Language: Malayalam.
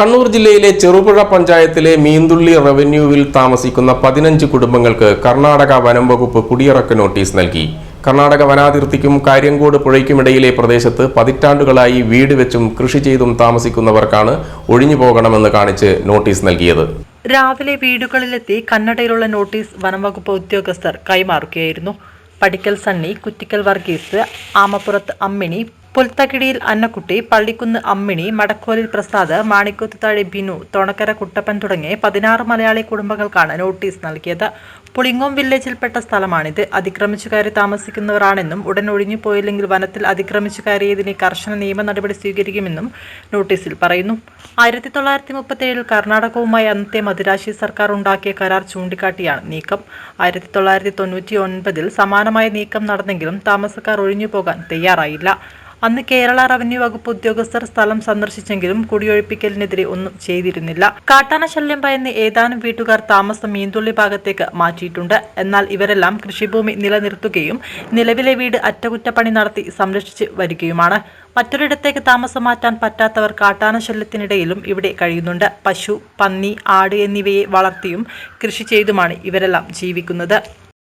കണ്ണൂർ ജില്ലയിലെ ചെറുപുഴ പഞ്ചായത്തിലെ മീന്തുള്ളി റവന്യൂവിൽ താമസിക്കുന്ന പതിനഞ്ച് കുടുംബങ്ങൾക്ക് കർണാടക വനം വകുപ്പ് കുടിയിറക്ക നോട്ടീസ് നൽകി. കർണാടക വനാതിർത്തിക്കും കാര്യങ്കോട് പുഴയ്ക്കുമിടയിലെ പ്രദേശത്ത് പതിറ്റാണ്ടുകളായി വീട് വെച്ചും കൃഷി ചെയ്തും താമസിക്കുന്നവർക്കാണ് ഒഴിഞ്ഞു പോകണമെന്ന് കാണിച്ച് നോട്ടീസ് നൽകിയത്. രാവിലെ വീടുകളിലെത്തി കന്നഡയിലുള്ള നോട്ടീസ് വനംവകുപ്പ് ഉദ്യോഗസ്ഥർ കൈമാറുകയായിരുന്നു. പടിക്കൽ സണ്ണി കുറ്റിക്കൽ വർഗീസ് ആമപ്പുറത്ത് അമ്മിണി പുൽത്തകിടിയിൽ അന്നക്കുട്ടി പള്ളിക്കുന്ന് അമ്മിണി മടക്കോലിൽ പ്രസാദ് മാണിക്കുത്തുതാഴെ ബിനു തോണക്കര കുട്ടപ്പൻ തുടങ്ങിയ പതിനാറ് മലയാളി കുടുംബങ്ങൾക്കാണ് നോട്ടീസ് നൽകിയത്. പുളിങ്ങോം വില്ലേജിൽപ്പെട്ട സ്ഥലമാണിത്. അതിക്രമിച്ചു കയറി താമസിക്കുന്നവരാണെന്നും ഉടൻ ഒഴിഞ്ഞു പോയില്ലെങ്കിൽ വനത്തിൽ അതിക്രമിച്ചു കയറിയതിനെ കർശന നിയമ നടപടി സ്വീകരിക്കുമെന്നും നോട്ടീസിൽ പറയുന്നു. ആയിരത്തി തൊള്ളായിരത്തി മുപ്പത്തി ഏഴിൽ കർണാടകവുമായി അന്നത്തെ മദിരാശി സർക്കാർ ഉണ്ടാക്കിയ കരാർ ചൂണ്ടിക്കാട്ടിയാണ് നീക്കം. ആയിരത്തി തൊള്ളായിരത്തി തൊണ്ണൂറ്റി ഒൻപതിൽ സമാനമായ നീക്കം നടന്നെങ്കിലും താമസക്കാർ ഒഴിഞ്ഞു പോകാൻ തയ്യാറായില്ല. അന്ന് കേരള റവന്യൂ വകുപ്പ് ഉദ്യോഗസ്ഥർ സ്ഥലം സന്ദർശിച്ചെങ്കിലും കുടിയൊഴിപ്പിക്കലിനെതിരെ ഒന്നും ചെയ്തിരുന്നില്ല. കാട്ടാന ശല്യം ഭയന്ന് ഏതാനും വീട്ടുകാർ താമസം മീന്തുള്ളി ഭാഗത്തേക്ക് മാറ്റിയിട്ടുണ്ട്. എന്നാൽ ഇവരെല്ലാം കൃഷിഭൂമി നിലനിർത്തുകയും നിലവിലെ വീട് അറ്റകുറ്റപ്പണി നടത്തി സംരക്ഷിച്ച് വരികയുമാണ്. മറ്റൊരിടത്തേക്ക് താമസം മാറ്റാൻ പറ്റാത്തവർ കാട്ടാന ശല്യത്തിനിടയിലും ഇവിടെ കഴിയുന്നുണ്ട്. പശു പന്നി ആട് എന്നിവയെ വളർത്തിയും കൃഷി ചെയ്തുമാണ് ഇവരെല്ലാം ജീവിക്കുന്നത്.